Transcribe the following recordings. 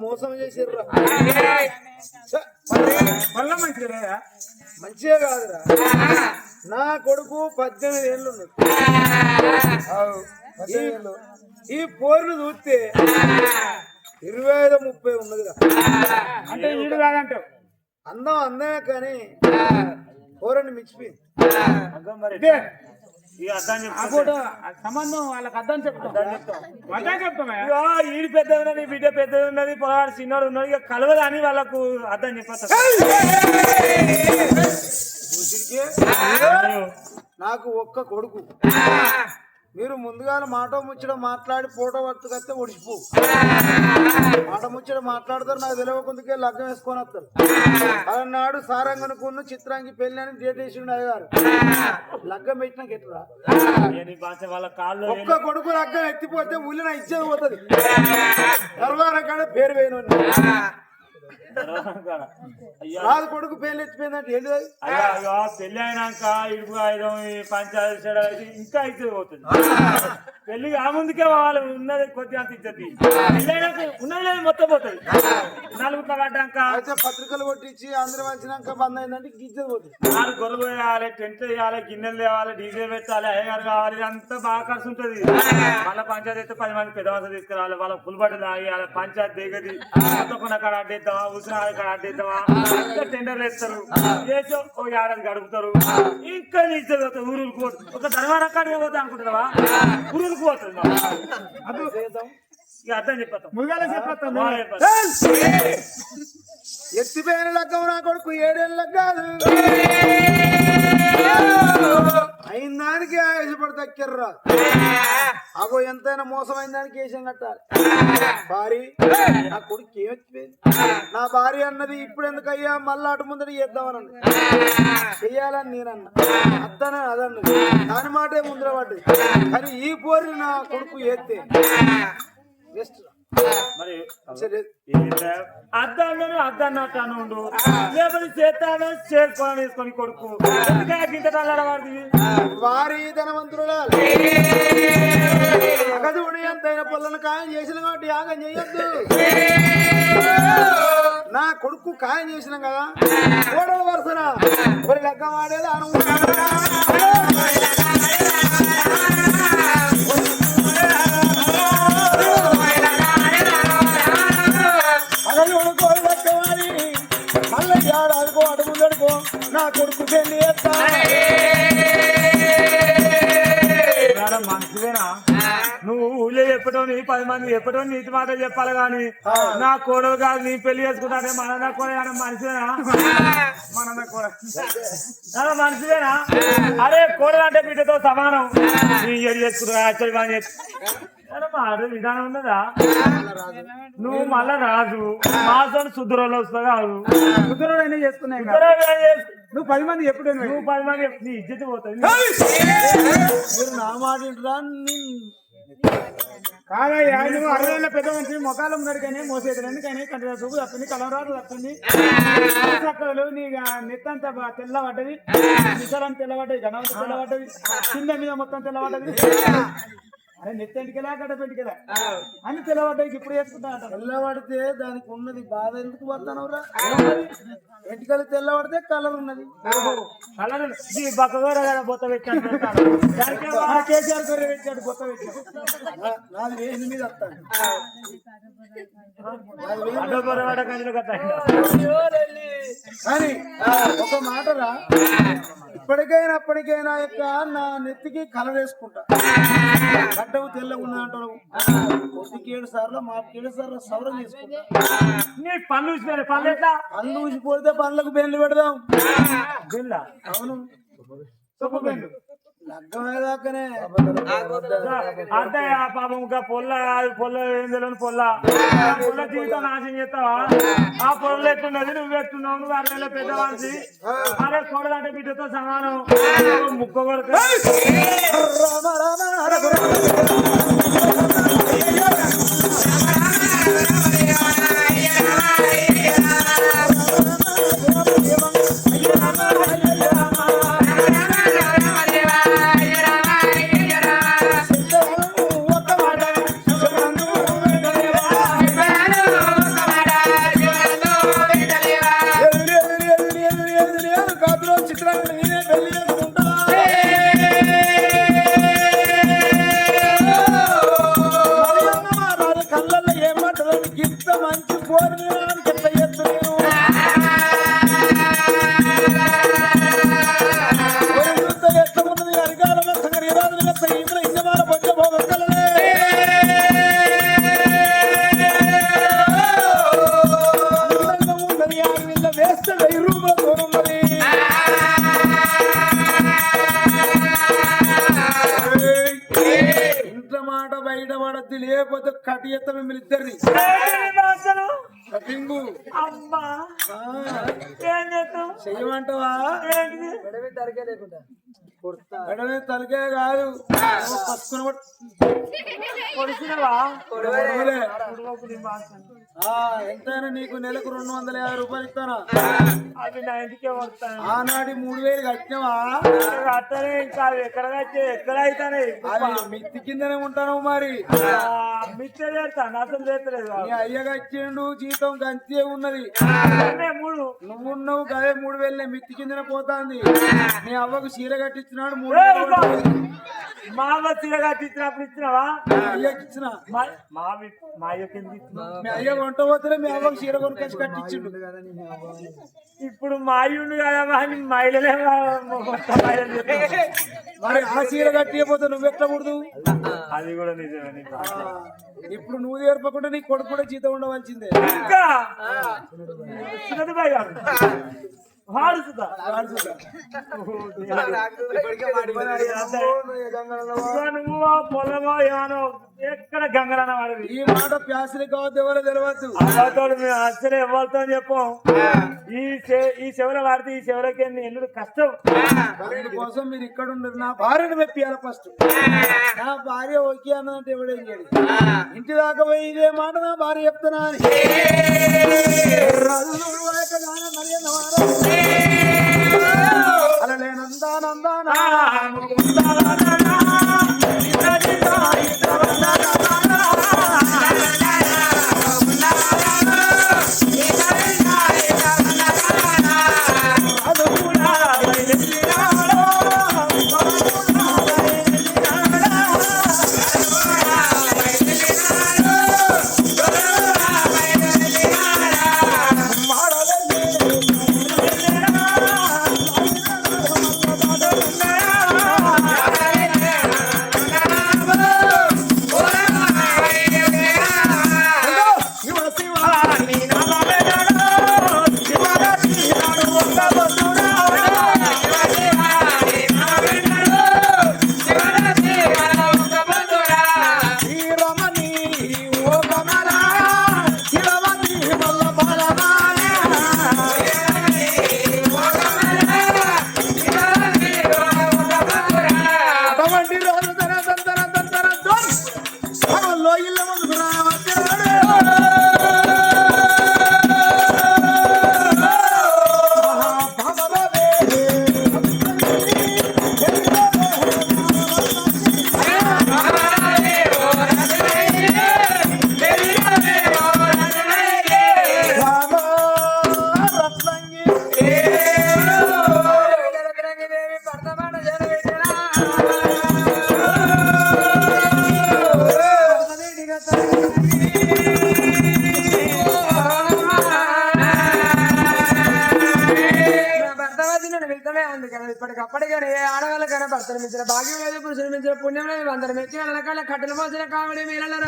మోసం చేసిర్రా? మళ్ళా మంచిగా మంచిగా కాదురా. నా కొడుకు పద్దెనిమిది ఏళ్ళు ఉన్నాడు. ఈ- ఈ పోరును చూస్తే ఇరవై ఐదు ముప్పై ఉన్నదిరా. అంటే వీడు కాదంటావు. అందం అందమే కానీ పోరని మించిపోయింది. సంబంధం వాళ్ళకి అర్థం చెప్తాం. అర్థం చెప్తామా ఈడు పెద్ద ఉన్నది బిడ్డ పెద్ద ఉన్నది పొలాడు చిన్నోడు ఉన్నాడు ఇక కలవదని వాళ్ళకు అర్థం చెప్పచ్చు నాకు ఒక్క కొడుకు. మీరు ముందుగా మాట ముచ్చట మాట్లాడి ఫోటో పట్టుకొస్తే ఒడిచిపో మాట ముచ్చట మాట్లాడతారు నాకు తెలియకుందుకే లగ్గం వేసుకొని వస్తారు. అన్నాడు సారంగనుకున్న చిత్రాంగి పెళ్ళి అని డేట్ వేసిండు అయ్యగారు. లగ్గం పెట్టినాక ఎట్లా? ఒక్క కొడుకు లగ్గం ఎత్తిపోతే ఊళ్ళో నా ఇచ్చేది పోతుంది. కాడ పేరు వేయను అయ్యా రాదు కొడుకు పేర్లు ఎత్తిపోయిందంటే ఏంటి? అయ్యా పెళ్ళి అయినాక ఇడుపు ఆయుధం పంచాయతీ ఇంకా ఇచ్చేది పోతుంది. పెళ్ళి ఆ ముందుకే వాళ్ళు ఉన్నది కొద్దిగా అంత ఇచ్చేది పెళ్ళి అయినాక ఉన్నది లేదు మొత్తం పోతుంది. నలుగుట్ల పడ్డాక అయితే పత్రికలు కొట్టించి అందరం వచ్చినాక బంద్ అయిందంటే గిచ్చేది పోతుంది. నాలుగు గొర్రెలు వేయాలి టెంట్ వేయాలి గిన్నెలు తేవాలి డీజే పెట్టాలి అయ్యగారు కావాలి ఇదంతా బాగా ఖర్చు ఉంటుంది. వాళ్ళ పంచాయతీ అయితే పది మంది పెద్ద మనుషులు తీసుకురావాలి వాళ్ళ ఫుల్ బట్టలు తాగియాలి పంచాయతీ దిగది కాడ అడ్డేద్దామా అడ్డేద్దామా ఇంకా టెండర్లు వేస్తారు. చేసో ఓ ఏడాది గడుపుతారు. ఇంకా నీచే పోతుంది ఊరుకు పోతుంది ఒక ధర్మాన కాడికి పోతా అనుకుంటున్నావా? ఊరుకు పోతుంది ఇక అర్థం చెప్పేస్తాం బాగా చెప్పేస్తాం. ఎత్తిపోయిన లగ్గం నా కొడుకు ఏడేళ్ళ కాదు. అయిన దానికి ఆయాసపడి తక్కిర్రా అగో ఎంతైనా మోసమైన దానికి వేసం కట్టాలి. భారీ నా కొడుకు ఏమొచ్చిపోయింది నా భార్య అన్నది ఇప్పుడు ఎందుకు అయ్యా మళ్ళా అటు ముందర చేద్దామని అన్నది. చెయ్యాలని నేనన్నా. అత్తన అదన్న దాని మాటే ముందర పడ్డది. కానీ ఈ పోరి నా కొడుకు ఎత్తే బెస్ట్ మరి అద్దాను అద్దన్నట్టు ఉండు లేకపోతే చేస్తాను చేసుకొని వేసుకొని కొడుకు. ఎందుకంటే గింత వారి ధనవంతుడు అగదుడు ఎంతైన పొలను ఖాయం చేసిన కాబట్టి యాగం చేయొద్దు. నా కొడుకు ఖాయం చేసినాం కదా. కోడలు వరుసన మరి లెక్క వాడేది అను నా కొడుకు పెళ్ళి మంచిదేనా నువ్వు ఊళ్ళో చెప్పటం నీ పది మంది చెప్పటం నీతి మాట చెప్పాలి గాని నా కోడలు కాదు నీ పెళ్ళి చేసుకుంటానే మన నా కోడ మనిషిదేనా మన నా కోడ ఆ, మనిషిదేనా అరే కోడలు అంటే బిడ్డతో సమానం. నీ ఎడి చేసుకుంటా యాక్చువల్ బాగా చేసు- అరే, మాట విధానం ఉన్నదా? నువ్వు మళ్ళా రాజు. మాసం శుద్ధులలో వస్తా కాదు. కుదురుడైనా చేసుకున్నాం నువ్వు పది మంది ఎప్పుడు నువ్వు పది మంది నీ ఇజ్జత పోతుంది. మీరు నా మాట కాదయ్యా నువ్వు అరవై పెద్ద మనిషి మొఖాలు ఉన్నాడు కానీ మోసేది ఎందుకని? కంటి చూపు తప్పింది కలం రాదు తప్పింది. చక్కలు నీ నెత్తంతా బా- తెల్లబడ్డది. నిసలం తెల్లబడ్డది గణవంత తెల్లబడ్డది కింద మీద మొత్తం తెల్లబడ్డది. అరే నెత్తంటికెలా గడ్డ పెంటికెలా అన్ని తెల్లబడ్డది ఇప్పుడు వేసుకుంటా అంటారు తెల్లబడితే దానికి ఉన్నది బాధ ఎందుకు పడతానవరా ఎంటికలు తెల్లబడితే కలర్ ఉన్నది. బక్కగోర కదా బొత్త ఆ కేసీఆర్ గొర్రె పెట్టాడు కొత్త పెట్టాడు నాది వేసి మీద వస్తాను కానీ ఒక మాటరా? ఇప్పటికైనా అప్పటికైనా యొక్క నా నెత్తికి కలర్ వేసుకుంటా. గడ్డవు తెల్లగున్నా అంటాడు కొద్దికి ఏడు సార్లు మాకు ఏడు సార్లు సవరం చేసుకుంటా. నీ పళ్ళు చూసిపోయారు పళ్ళు ఎట్లా? పళ్ళు ఊసిపోతే పళ్ళకు బెన్లు పెడదాం. బిల్ల అవును. లగ్గమేదాకనే అద్దయ్య పాపం ఇంకా పొల్ల పొల్ల ఏం తెలియని పొల్ల. పొల్ల జీవితం నాశనం చేస్తావా? ఆ పొల్ల ఎట్టున్నది నువ్వు ఎట్టున్నావు నువ్వు అరవైలో పెద్ద మనిషి అరే చూడదంటే బిడ్డతో సమానం. ముక్క కొడుకు. రామ రామ. కటింగు అమ్మా. ఏం చెయ్యమంటావా? ఎడమే తలకే కాదు. ఎంతైనా నీకు నెలకు రెండు వందల యాభై రూపాయలు ఇస్తానా? అవి నా ఇంటికే వస్తాను ఆనాటి మూడు వేలు కట్టినవా? ఇంకా ఎక్కడ కట్టే ఎక్కడ అవుతానే అవి మిత్తి కిందనే ఉంటాను మరి. మిక్చర్ చేస్తాను అసలు చేస్తలేదు నీ అయ్య కట్టిండు జీతం గంతే ఉన్నది. మూడు. నువ్వున్నావు గదే మూడు వేలు మిత్తి కిందనే పోతాంది. నీ అవ్వకు చీర కట్టించినాడు మూడు ఏ, వేలు ఊరుకో. ఉంటుంది. మా అవ్వ చీర కట్టించినప్పుడు ఇచ్చినావా మీ అయ్యకి ఇచ్చిన మా- మా అవి- మా అయ్యకి ఎందుకు? మీ అయ్య వంట పోతే మీ అవ్వకు చీర కొనుకొచ్చి కట్టించిండు ఇప్పుడు మా అయ్యుండు కదా అని మహిళలే. మరి ఆ చీర కట్టియపోతే నువ్వు ఎట్లా కూడదు అది కూడా నిజమే. ఇప్పుడు నువ్వు నేర్పకుండా నీ కొడుకు కూడా జీతం ఉండవలసిందే ఇంకా నువ్వు పొలమో ఎక్కడ గంగలన్న వాడివి? ఈ మాట ప్యాసలు కావద్దు ఎవరో తెలియదు మేము అసలు చెప్పం. ఈ ఈ చెవుల వాడితే ఈ చెవులకి ఎల్లుడు కష్టం. కోసం మీరు ఇక్కడ ఉండరు నా భార్యను మెప్పియాలి ఫస్ట్. నా భార్య ఓకే అన్నదంటే ఎవడేం చేయడు? ఇంటి దాకా పోయి ఇదే మాట నా భార్య చెప్తున్నా అని. రాజులు రకాల కట్టెలు మోసిన కామెడీ మీలలో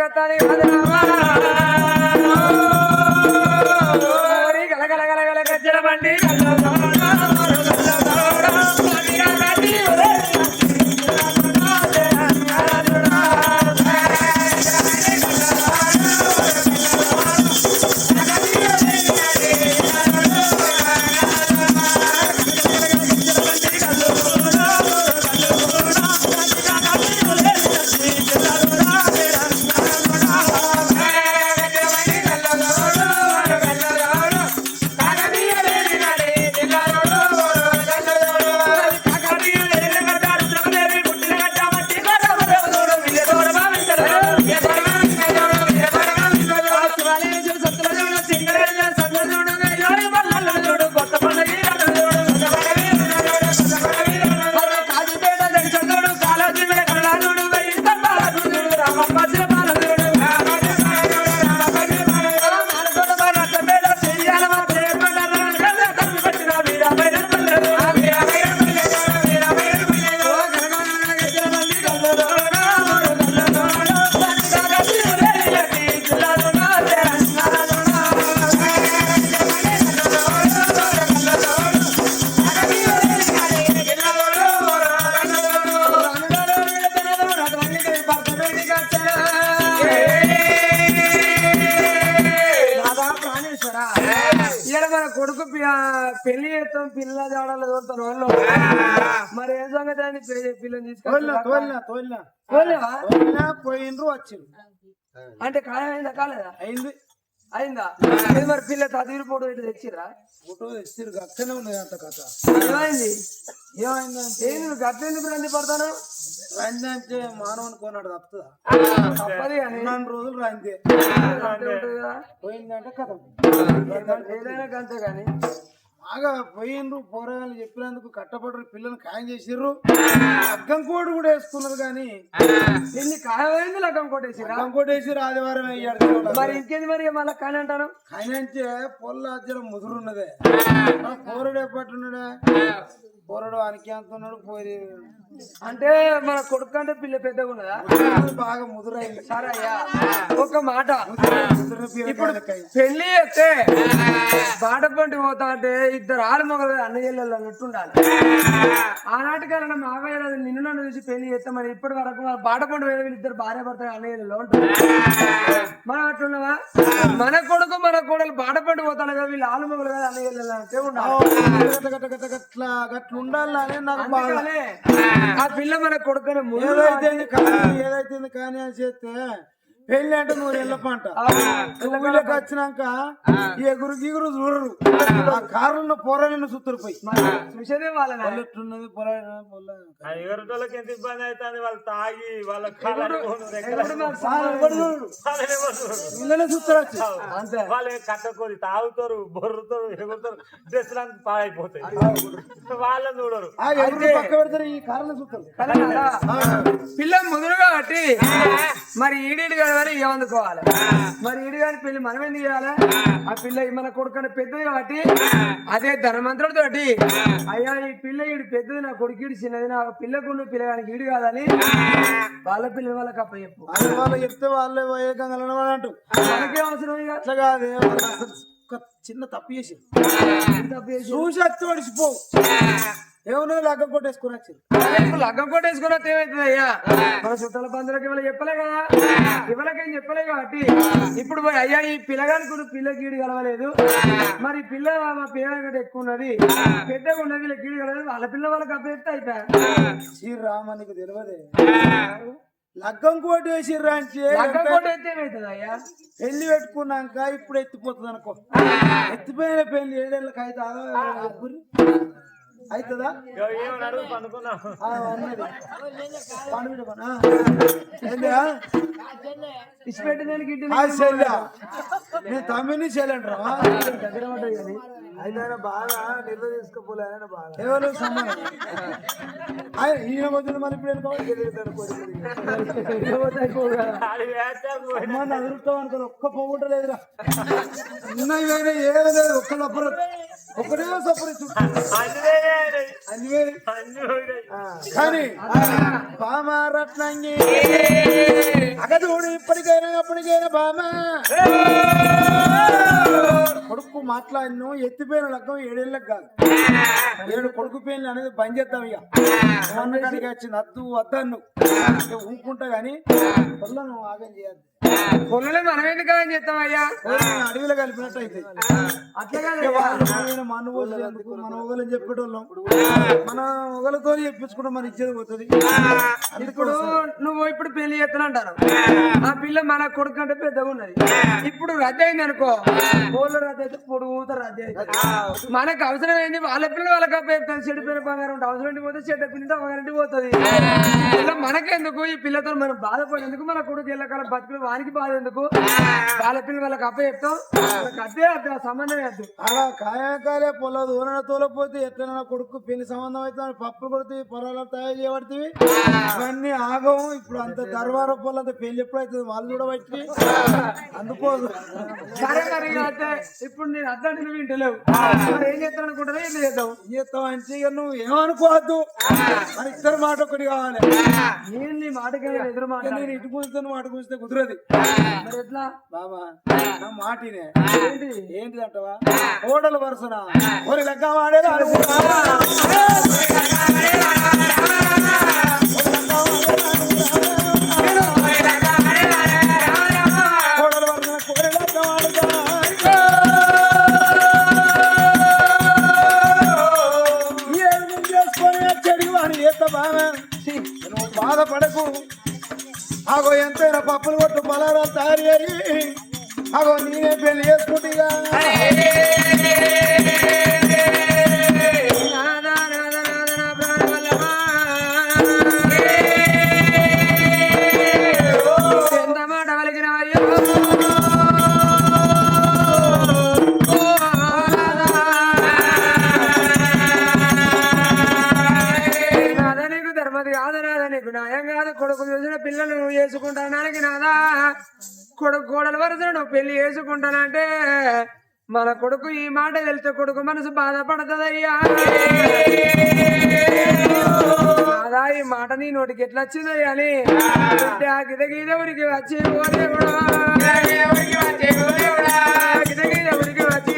కట్టాలి గలగల గలగల గజ్జల బండి. మరి ఏం సంగతి అని పిల్లని వచ్చింది అంటే ఖాయమైందా కాలేదా? అయింది. అయిందా? మరి పిల్ల తదిరిపోడు ఇటు తెచ్చిరా ఫోటో తెచ్చిరు అక్కనే ఉన్నది అంత కథ. ఏమైంది? ఏమైందంటే ఏంది నువ్వు గట్లెందుకు రంది పడతాను? రంది అంటే మానవుని కొన్నాడు తప్పుతుందా తప్పది కానీ. రోజులు రంది. పోయిందంటే కథ. ఏదైనా అంతే కానీ. బాగా పోయిండ్రు పోరాగాలు చెప్పినందుకు కట్టబడరు పిల్లలు ఖాయం చేసిర్రు. అగ్గం కోడి కూడా వేసుకున్నారు కానీ ఎన్ని ఖాయమైంది లగ్గం కొట్టేసిరా అగ్గం కోడి వేసిర్రు ఆదివారం అయ్యాడు మరి ఇంకేంది మరి మళ్ళీ కానీ అంటాను ఖాయం అంటే పొల్ల అజ్జల ముదురున్నదే. పోరడు ఎప్పట్టున్నాడే పోరడు అనికి అంత ఉన్నాడు పోయి అంటే మన కొడుకు అంటే పిల్ల పెద్దగా ఉన్నదా? బాగా ముదురైంది. సరే అయ్యా. ఒక మాట. ఇప్పుడు. పెళ్ళి చేస్తే బాట పంటి పోతా అంటే ఇద్దరు ఆరు మొగలు అన్నయ్యలలో ఉండాలి. ఆనాటికైనా మావయ్య నిన్ను నన్ను చూసి పెళ్ళి చేస్తామని ఇప్పటి వరకు బాట పండు వేరే ఇద్దరు భార్య భర్త అన్నయ్యలలో ఉంటారు. మనం అట్లున్నావా మన కొడుకు మన కోడలు బాట పండు పోతాడు కదా వీళ్ళు ఆలు మొగలు కదా అన్నయ్యలలో అంటే ఉండాలి. ఉండాలని నాకు బాగా అందుకనే. ఆ పిల్ల మన కొడుకుని ముందు ఏదైతే కానీ ఏదైతే కానీ అని చేస్తే పెళ్ళి అంటే నువ్వు వెళ్ళ పంట ఊళ్ళోకి వచ్చినాక ఎగురు గిగురు చూడరు. ఆ. కారులో పోరాలను సుత్తరు పోయి చూసేదే వాళ్ళని ఎట్లున్నది ఆ ఎగరటోళ్ళకి ఎంత ఇబ్బంది అవుతుంది? వాళ్ళు తాగి వాళ్ళ వచ్చి అంతే. వాళ్ళు కట్టకొని తాగుతారు బొర్రుతారు ఎగురుతారు. డ్రెస్సులు అంతా పాడైపోతాయి. వాళ్ళని చూడరు. పక్క పెడతారు ఈ కారులో కదా పిల్ల ముదురు కాబట్టి మరి ఈడీడు కాదు మరి ఏమందుకోవాలి? మరి ఈడు కాని పెళ్ళి మనం ఎందుకు చేయాలి? ఆ పిల్ల మన కొడుకు పెద్దది కాబట్టి అదే ధనమంతుడితోటి అయ్యా ఈ పిల్ల ఈడు పెద్దది నా కొడుకు ఈడు చిన్నది నా పిల్లకు పిల్లగానికి ఈడు కాదని వాళ్ళ పిల్లల వాళ్ళకి అప్ప చెప్పు. వాళ్ళు చెప్తే వాళ్ళే ఏకంగా అంటూ మనకేం అవసరం ఇక? అట్లా కాదే చిన్న తప్పు చేసి తప్పు చేసి. పడిచిపోవు ఏమన్నా లగ్గం కొట్టేసుకుని వచ్చి లగ్గం కొట్టేసుకున్న ఏమవుతుంది అయ్యా? మన చుట్టాల బంధువులకి ఇవాళ చెప్పలే కదా? ఇవాళకేం చెప్పలే కాబట్టి. ఇప్పుడు పోయి అయ్యా ఈ పిల్లగానికి కూడా పిల్ల గీడు కలవలేదు. మరి పిల్ల మా పిల్ల కంటే ఎక్కువ ఉన్నది. పెద్దగా ఉన్నది వీళ్ళ గీడు కలవలేదు. వాళ్ళ పిల్ల వాళ్ళకి అప్పచెప్తే అయిపోయా శ్రీరామ నీకు తెలియదే. లగ్గం కోటి వేసిర్రా అంటే లగ్గం అయ్యా? పెళ్ళి పెట్టుకున్నాక ఇప్పుడు ఎత్తిపోతుంది అనుకో. ఎత్తిపోయిన పెళ్ళి ఏడేళ్ళకి అయితే అవుతుందా? పండుగ నేను తమ్మిని చెల్లెంట్రా దగ్గర పడ్డది కానీ. అయితే ఆయన బాగా నిల్వ తీసుకుపోలే ఆయన బాగా. కేవలం సమానం ఆయన ఈయన వద్దు ఇప్పుడు ఒక్క పొగుట లేదురా. ఉన్నాయి ఏదో లేదు ఒక్క లబ్బరు ఒకటే చుట్టూ. అన్ని. కానీ బామ రత్నంగి అగదూడు ఇప్పటికైనా అప్పటికైనా బామ కొడుకు మాట్లాడిను ఎత్తిపోయిన లగ్గం ఏడేళ్ళకి కాదు. ఏడు కొడుకు పేర్లు అనేది బంద్ చేద్దాం ఇక. అన్నడానికి వచ్చింది అద్దు వద్దన్ను ఊపుకుంటా గాని పొల్లను ఆగం చేయద్దు పొలంలో మనం ఎందుకు అని చెప్తాం అయ్యా అడవిలో కలిపినట్టు అయితే అట్లా మన ఊళ్ళు ఎందుకు? మన ఊళ్ళని చెప్పేటోళ్ళం. మన ఊళ్ళతో చెప్పించుకుంటే మన ఇచ్చేది పోతుంది. ఇప్పుడు నువ్వు ఇప్పుడు పెళ్ళి చేస్తాను అంటారు. ఆ పిల్ల మన కొడుకు అంటే పెద్దగా ఉన్నది. ఇప్పుడు రద్దు అయింది అనుకో కోళ్ళు రద్దు అయితే పొడుగుతా రద్దు అవుతుంది మనకు అవసరం ఏంది వాళ్ళ పిల్లలు వాళ్ళకి అప్పచెప్తాను చెడిపోయిన బంగారం ఉంటే అవసరం ఇంటికి పోతే చెడ్డ పిల్లతో అవగారింటి పోతుంది. ఇలా మనకెందుకు? ఈ పిల్లతో మనం బాధపడేందుకు? మన కొడుకు ఎల్లకాలం బతుకులు వానికి బాధ ఎందుకు? వాళ్ళ పిల్లలు వాళ్ళకి అప్పచెప్తాం అద్దు ఆ. సంబంధం వద్దు అలా కాయకాలే పొల దూరణ తోలపోతే ఎట్లా కొడుకు పెళ్ళి సంబంధం అయితే పప్పు కొడితే పొలాలు తయారు చేయబడుతుంది ఇవన్నీ ఆగం ఇప్పుడు అంత దర్వార పొలంత పెళ్ళి ఎప్పుడైతుంది? వాళ్ళు కూడా బట్టి అందుకోదు సరే మరి ఇప్పుడు నేను అద్దంటే నువ్వు వింటలేవు. ఏం చేస్తాను అనుకుంటారా ఏం చేద్దాం? చేస్తావు అంటే ఇక నువ్వు ఏమనుకోవద్దు మన ఇద్దరు మాట ఒకటి కావాలి. నేను నీ మాటకి ఎదురు మాట నేను ఇటు కూర్చుని మాట కూర్చుంటే కుదరదు. మరి ఎట్లా? బాబా. నా మాటినే ఏంటి ఏంటిది అంటవా? ఓడల వరుసన? ఒక లెక్క వాడేది అనుకున్నా ఎంతైనా పప్పులు కొట్టు పలారాలు తయారు చేయి. అగో నేనే పెళ్ళి చేసుకుంటా పెళ్ళి చేసుకుంటానంటే మన కొడుకు ఈ మాట తెలిస్తే కొడుకు మనసు బాధపడుతుందయ్యా. నాదా ఈ మాట నీ నోటికి ఎట్లా వచ్చిందయ్యా అని గిద గీద ఉరికి వచ్చి ఓ దేవుడా. గిద గీద ఉరికి వచ్చి